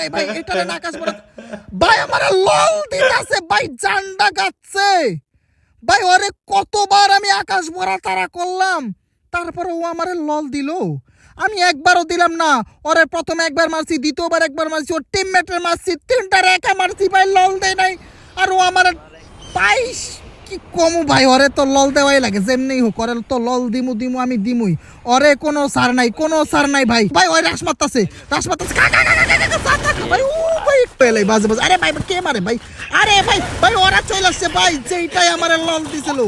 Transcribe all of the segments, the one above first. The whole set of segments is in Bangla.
নাই, ভাই, এটা না আকাশ ভরা ভাই, আমার লল দিতাছে, ভাই, জান্ডা গাচ্ছে। ভাই, ওরে কতবার আমি আকাশ ভরা তারা করলাম, তারপরে ও আমারে লল দিল। আমি একবারও দিলাম না, ওরে প্রথমে একবার মারছি, দ্বিতীয়বার একবার মারছি, ওর টিমমেটের মারছি তিনটা রেখা মারছি, ভাই, লল দেয় নাই। আর ও আমার বাইশ কি কমু ভাই? ওরে তো লল দেওয়াই লাগে, যেমনি হোক ওরে তো লল দিমু দিমু, আমি দিমুই। ওরে কোনো সার নাই, কোনো সার নাই ভাই। ভাই, ওই রাস মারতাছে রাস মারতাছে ভাই ও ভাই পেলাই বাজে বাজে। আরে ভাই, কে মারে ভাই? আরে ভাই ভাই, ওরা চলে আসছে, ভাই, যেইটাই আমার লল দিছিল।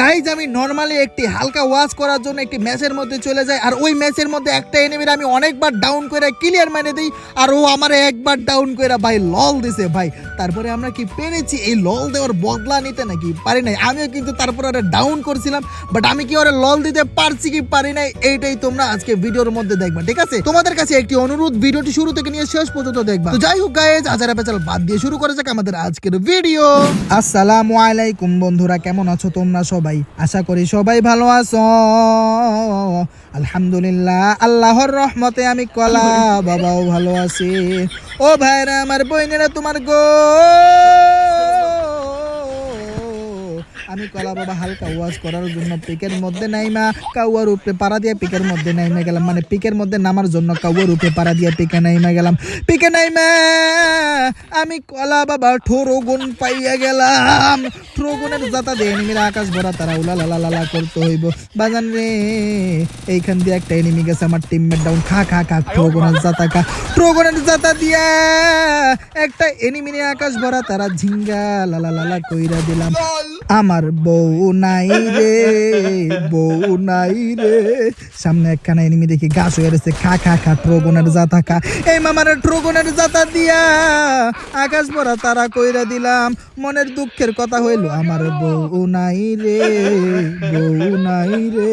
গাইজ আমি নর্মালি একটি হালকা ওয়াশ করার জন্য একটি ম্যাচের মধ্যে চলে যাই, আর ওই ম্যাচের মধ্যে একটা এনিমির আমি অনেকবার ডাউন করে ক্লিয়ার মেরে দিই, আর ও আমারে একবার ডাউন করে ভাই লল দিছে ভাই। তারপরে আমরা কি পেরেছি? এই লল দেওয়ার বদলা নিতে নাকি পারি নাই? আমিও কিন্তু তারপরে ওরা ডাউন করছিলাম বাট আমি কি ওরা লল দিতে পারছি কি পারি নাই? এইটাই তোমরা আজকে ভিডিওর মধ্যে দেখবা, ঠিক আছে? তোমাদের কাছে একটি অনুরোধ, ভিডিওটি শুরু থেকে নিয়ে শেষ পর্যন্ত দেখবা। তো যাই হোক গাইজ আজারা পেচাল বাদ দিয়ে শুরু করা যাক আমাদের আজকের ভিডিও আসসালামু আলাইকুম বন্ধুরা, কেমন আছো তোমরা সবাই? আশা করি সবাই ভালো আছো। আলহামদুলিল্লাহ, আল্লাহর রহমতে আমি কলা বাবাও ভালো আছি। ও ভাইরা, আমার বইনেরা তোমার গো আমি কলা বাবা হালকা ওয়াজ করার জন্য পিকের মধ্যে নাইমা কাউয়ার উপরে পাড়া দিয়ে পিকের মধ্যে নাইমা গেলাম। মানে পিকের মধ্যে নামার জন্য কাউয়ার উপরে পাড়া দিয়ে পিকে নাইমা গেলাম। পিকে নাইমা, আমি কলা বাবা ঠোরো গুণ পাইয়া গেলাম। ঠোরো গুণের জাতা দিয়ে এনিমিরা আকাশ ভরা, তারা উলা লালা লালা করতে হইব। বাজান রে, এইখান দিয়ে একটা এনিমি গেছে, আমার টিমমেট ডাউন খা খা খা ঠোরো গুণের জাতা খা। ঠোরো গুণের জাতা দিয়া একটা এনিমি আকাশ ভরা, তারা ঝিঙ্গা লালা লালা কইরা দিলাম। আমার বউ নাই রে, বউ নাই রে। সামনে একখানা এনিমি দেখি, গাছ হয়ে রয়েছে খা খা খা ট্রোগনের জাতা খা। এই মামার ট্রোগনের জাতা দিয়া আকাশ ভরা তারা কইরা দিলাম, মনের দুঃখের কথা হইল, আমার বউ নাই রে, বউ নাই রে,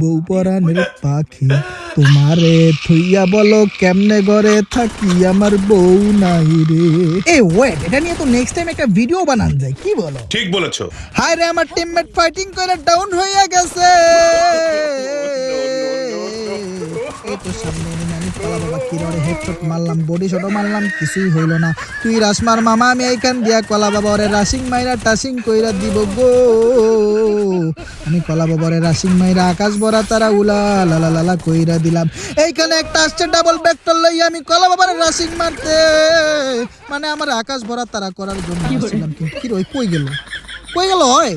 বউ পরাণের পাখি তোমারে থইয়া বলো কেমনে ঘরে থাকি? আমার বউ নাই রে। এ ওয়েট এটা নিয়ে তো নেক্সট টাইম একটা ভিডিও বানান যায় কি বলো? ঠিক বলেছ। হায় রে আমার টিমমেট ফাইটিং করে ডাউন হইয়া গেছে। এই তো সামনে এনে আমি পালা বাবা কিররে হেডশট মারলাম বডি শটও মারলাম কিছুই হইল না। তুই রাসমার মামা আমি এইখান দিয়া কলা বাবা ওরে রাসিং মাইরা টাসিং কইরা দিব গো। আমি কলা বাবা ওরে রাসিং মাইরা আকাশ ভরা তারা উলা লালা লালা কইরা দিলাম। এইখানে একটা আসছে ডাবল ব্যাকটল লইয়া আমি কলা বাবার রাসিং মারতে। মানে আমার আকাশ ভরা তারা করার জন্য আসছিলাম কিন্তু। কি রে, ওই কই গেল? কই গেল হয়?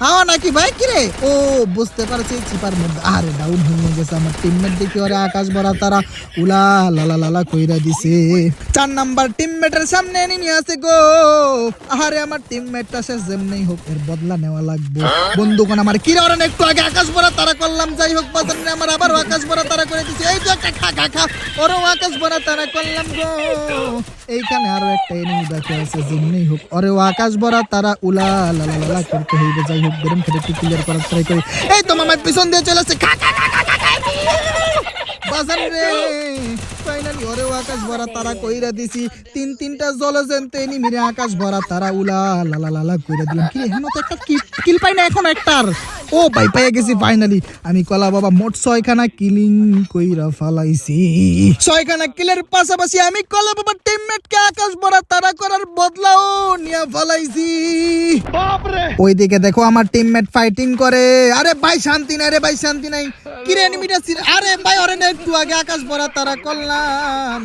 হ্যাঁ নাকি ভাই কি রে ও বুঝতে পারছি চিপার মধ্যে আরে ডাউন হয়ে গেছে আমার টিমমেট দেখি ওরে আকাশ ভরা তারা উলা লালা লালা কইরা দিছে চার নাম্বার টিমমেটের সামনে এনিমি আছে গো আরে আমার টিমমেটটা শেষ যেমনি হোক এর বদলা নেওয়া লাগবে বন্ধুগণ আমার কি রে একটু আগে আকাশ ভরা তারা করলাম যাই হোক বাজার আমার আবার আকাশ ভরা তারা করে দিছে এই একটা খা খা খা ওরও আকাশ ভরা তারা করলাম গো এইখানে আরও একটা এনিমি দেখে আছে যেমনি হোক। ওরেও আকাশ ভরা, তারা উলা লালা লালা করতে হইবে, যাই হোক বেরম খেতে একটু ক্লিয়ার করার ট্রাই করি। এই তো মামার পিছন দিয়ে চলে আসছে। খা খা খা খা খা বাজার রে। ফাইনালি ওরেও আকাশ ভরা, তারা কইরা দিছি। তিন, তিনটা জলজেন্তে এনিমিরে আকাশ ভরা, তারা উলা লালা লালা কইরা দিলাম। কি এখন তো একটা কিল পাই না এখন একটার? ও ভাই পেয়ে গেছি ফাইনালি আমি কলা বাবা মোট ছয়খানা কিলিং কইরা ফালাইছি। ছয়খানা কিলের পাশাপাশি আমি কলা বাবা টিমমেট কে আকাশ ভরা তারা করার বদলাও নিয়ে ফালাইছি। ওইদিকে দেখো আমার টিমমেট ফাইটিং করে। আরে ভাই শান্তি নাই রে ভাই শান্তি নাই। কিরে এনিমিটা আরে ভাই ওরে না একটু আগে আকাশ ভরা তারা করলাম।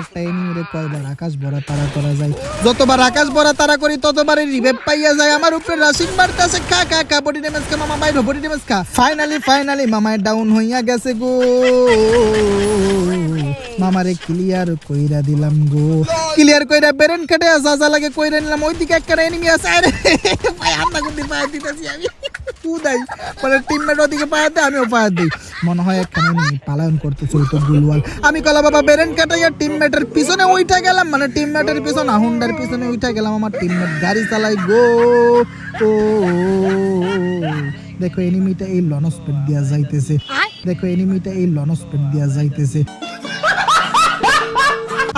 একটা এনিমিরে কয়বার আকাশ ভরা তারা করা যায়। যতবার আকাশ ভরা তারা করি ততবারই রিভেভ পাইয়া যায়। আমার উপরে রাশিং মারতেছে খা খা খা বডি ড্যামেজ খা মামা বাইরে বডি ড্যামেজ খা ফাইনালি ফাইনালি মামায় ডাউন হইয়া গেছে গো মামারে ক্লিয়ার কইরা দিলাম গো ক্লিয়ার কইরা বেরেন কাটে যা লাগে কইরা নিলাম ওইদিকে একটা এনিমি আছে আরে ভাই হামলা করতে পায়ে দিতেছি আমি উদাই মানে টিমমেট ওদিকে পায়ে দেয় আমিও পায়ে দিই মনে হয় একখানে এনিমি পালায়ন করতে চলতো গুলওয়াল আমি কলা বাবা বেরেন কাটাইয়া টিমমেটের পিছনে উঠে গেলাম মানে টিমমেটের পিছনে হুন্ডার পিছনে উঠে গেলাম আমার টিমমেট গাড়ি চালাই গো ও দেখো এনিমিটা এই লনস্পেড দিয়া যাইতেছে। দেখো এনিমিটা এই লনস্পেড দিয়া যাইতেছে।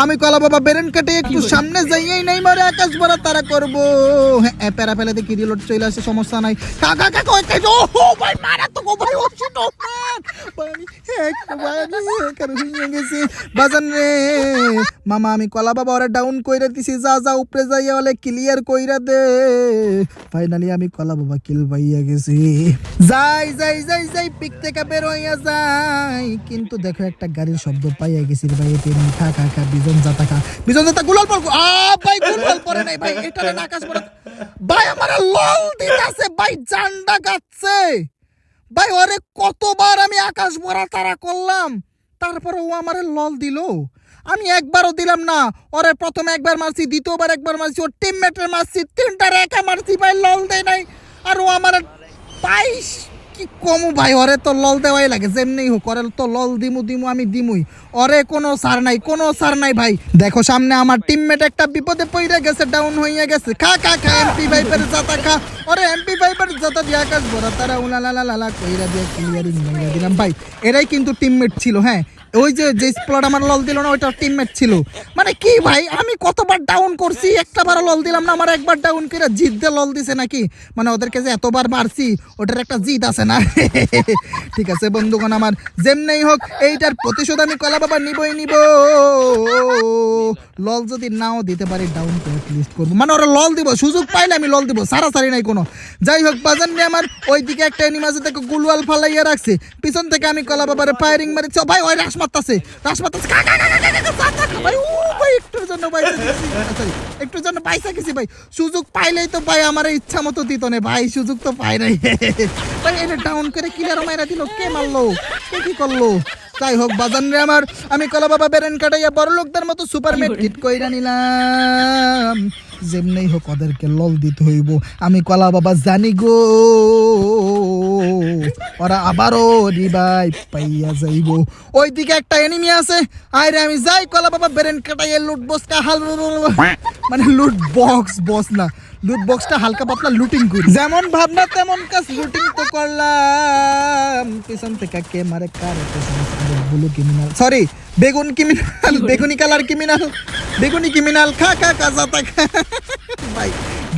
আমি কলা বাবা বেরেন কাটে একটু সামনে যাইয়াই নাই মারে আকাশ বড় তারা করব। হ্যাঁ প্যারা ফেলাতে কি রিলোড চলে আসে সমস্যা নাই। কাকা কাকা ওই কাজ ও ভাই মারা তো গো ভাই ওষুধ বাজান রে মামা আমি কলা বাবা ওরা ডাউন কইরা দিছি যা যা উপরে যাইয়া বলে ক্লিয়ার কইরা দে। ফাইনালি আমি কলা বাবা কিল পাইয়া গেছি। যাই যাই যাই যাই পিক থেকে বের হইয়া যাই। কিন্তু দেখো একটা গাড়ির শব্দ পাইয়া গেছি ভাই এতে মিঠা কাকা বিজা বিজন বিজন যাতা গুলাল আ, ভাই, গুলাল পরে নাই, ভাই এটা না আকাশ ভাই, আমার লল দিতাছে, ভাই, জান্ডা গাচ্ছে। ভাই, ওরে কতবার আমি আকাশ ভরা তারা করলাম তারপরে ও আমারে লল দিল। আমি একবারও দিলাম না, ওরে প্রথমে একবার মারছি, দ্বিতীয়বার একবার মারছি, ওর টিমমেটের মারছি, তিনটার একা মারছি, ভাই, লল দেয় নাই। আর ও আমার বাইশ কি কম ভাই? ওরে তো লল দেওয়াই লাগে, যেমনি হোক, ওরে তো লল দিমু দিমু, আমি দিমুই। ওরে কোনো সার নাই, কোনো সার নাই ভাই। দেখো সামনে আমার টিমমেট একটা বিপদে পড়ে গেছে ডাউন হয়ে গেছে। খা খা খা এমপি ভাইপের জাতা খা। ওরে এমপি ভাইপের জাতা দিয়ে আকাশ ভরা তারা উলা লালা লা লা লা কইরা দিয়ে ক্লিয়ারিং দিলাম। ভাই, এরাই কিন্তু টিমমেট ছিল হ্যাঁ? ওই যে যে স্প্লট আমার লল দিল না, ওইটা টিমমেট ছিল। মানে কি ভাই, আমি কতবার ডাউন করছি একটা বার লল দিলাম না, আমার একবার ডাউন করে জিত দিয়ে লল দিছে নাকি? মানে ওদেরকে যে এতবার মারছি, ওটার একটা জিত আছে না? ঠিক আছে বন্ধুগণ আমার, যেমনেই হোক, এইটার প্রতিশোধ আমি কলা বাবা নিবই, নিব। লল যদি নাও দিতে পারি ডাউন পেমেন্ট লিস্ট করব। মানে ওরা লল দিব, সুযোগ পাইলে আমি লল দিব সারা সারি নাই কোনো। যাই হোক, বাজান নিয়ে আমার, ওইদিকে একটা এনিমাসে তাকে গুলওয়াল ফালাইয়া রাখছে। পিছন থেকে আমি কলা বাবারে ফায়ারিং মারিছি। ভাই, ওই রাস মারতাছে রাস মারতাছে। ভাই একটুর জন্য ভাই সরি একটুর জন্য পাইসা গেছি ভাই। সুযোগ পাইলেই তো ভাই আমার ইচ্ছা মতো দিত না। ভাই, সুযোগ তো পাই নাই। ভাই, এটা ডাউন করে কিলার মাইরা দিল। কে মারলো? কে কি করল? যাই হোক বাজান রে আমার আমি কলা বাবা বেরেন কাটাইয়া বড় লোকদের মতো সুপার মেট কইরা নিলাম। যেমনি হোক ওদেরকে লল দিতে হইব। আমি কলা বাবা জানি গো। ওরা আবারও রিবাই পাইয়া যাইব। ওইদিকে একটা এনিমি আছে। আরে আমি যাই কলা বাবা বেরেন কাটাইয়া লুট বক্সটা হাল মানে লুট বক্স বস না। লুট বক্সটা হালকা পাতলা লুটিং করি। যেমন ভাবনা তেমন কাজ লুটিং তো করলাম। পিছন থেকে কে মারে কার ব্লু ক্রিমিনাল সরি বেগুন ক্রিমিনাল বেগুনি কালার ক্রিমিনাল বেগুনি ক্রিমিনাল খা খা খা যাতা খা। ভাই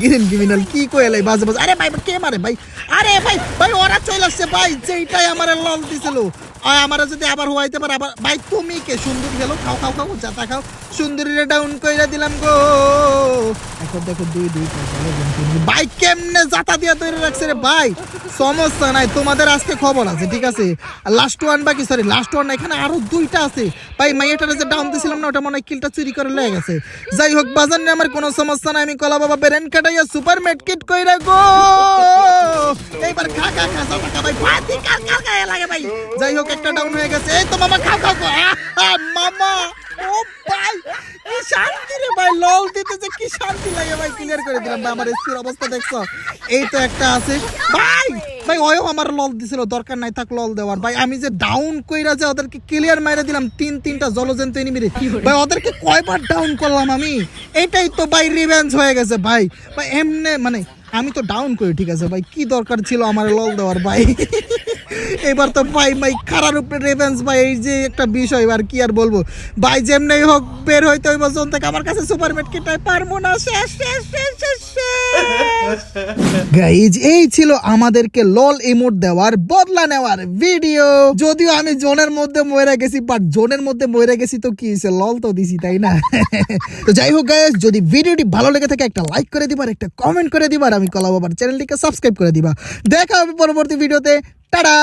গ্রিন ক্রিমিনাল, কি কইলাই বাজে বাজে। আরে ভাই, কে মারে ভাই? আরে ভাই ভাই, ওরা চলে আসছে, ভাই, যেইটাই আমার লল দিছিল। আমার যদি আবার হওয়াইতে পারে, আবার ভাই, তুমি কে? সুন্দরী গেল খাও খাও খাও যাতা খাও। সুন্দরীরে ডাউন কইরা দিলাম গো। এখন দেখো দুই দুই ভাই, কেমনে জাতা দিয়া তৈরি রাখছে রে, ভাই? সমস্যা নাই, তোমাদের আজকে খবর আছে, ঠিক আছে? লাস্ট ওয়ান বাকি সরি লাস্ট ওয়ান এখানে আরও দুইটা আছে। ভাই, মাইয়াটারে যে ডাউন দিছিলাম না, ওটা মনে হয় কিলটা চুরি করে লেগে গেছে। যাই হোক বাজার আমার কোনো সমস্যা নাই, আমি কলা বাবা বেরেন কাটাইয়া সুপার মেডকিট কইরা গো। এইবার খা খা খা ভাই। ফাতি কার কার গায়ে লাগে, ভাই? যাই হোক একটা ডাউন হয়ে গেছে। এই তো মামা খাও খাও খাও। মামা। ও ভাই কি শান্তি রে ভাই লল দিতে যে কি শান্তি লাগে ভাই ক্লিয়ার করে দিলাম। ভাই আমার স্থির অবস্থা দেখছ? এই তো একটা আছে। ভাই ভাই ওয়ও আমার লল দিছিল দরকার নাই থাক লল দেওয়ার। ভাই আমি যে ডাউন কইরা যে ওদেরকে ক্লিয়ার মাইরা দিলাম তিন তিনটা জলজন্ত এনিমিরে ভাই ওদেরকে কয়বার ডাউন করলাম আমি? এটাই তো ভাই রিভেঞ্জ হয়ে গেছে ভাই। ভাই এমনে মানে আমি তো ডাউন করি ঠিক আছে ভাই। কি দরকার ছিল আমার লল দেওয়ার ভাই? এবার তো ভাই ভাই, খারার উপরে রেভেন্স ভাই, এই যে একটা বিষয় এবার কি আর বলব? ভাই যেমনি হোক, বের হইতে ওই বছর থেকে আমার কাছে সুপার কিটাই পারব না শেষ শেষ শেষ। গাইজ এই ছিল আমাদেরকে লল ইমোট দেওয়ার, বদলা নেওয়ার ভিডিও যদিও আমি জোনের মধ্যে মরে গেছি বাট জোনের মধ্যে মরে গেছি তো কি হয়েছে? লল তো দিছি, তাই না? তো যাই হোক গাইজ যদি ভিডিওটি ভালো লেগে থাকে, একটা লাইক করে দিবার একটা কমেন্ট করে দিবার আমি কলা বাবার চ্যানেলটিকে সাবস্ক্রাইব করে দিবা। দেখা হবে পরবর্তী ভিডিওতে টাটা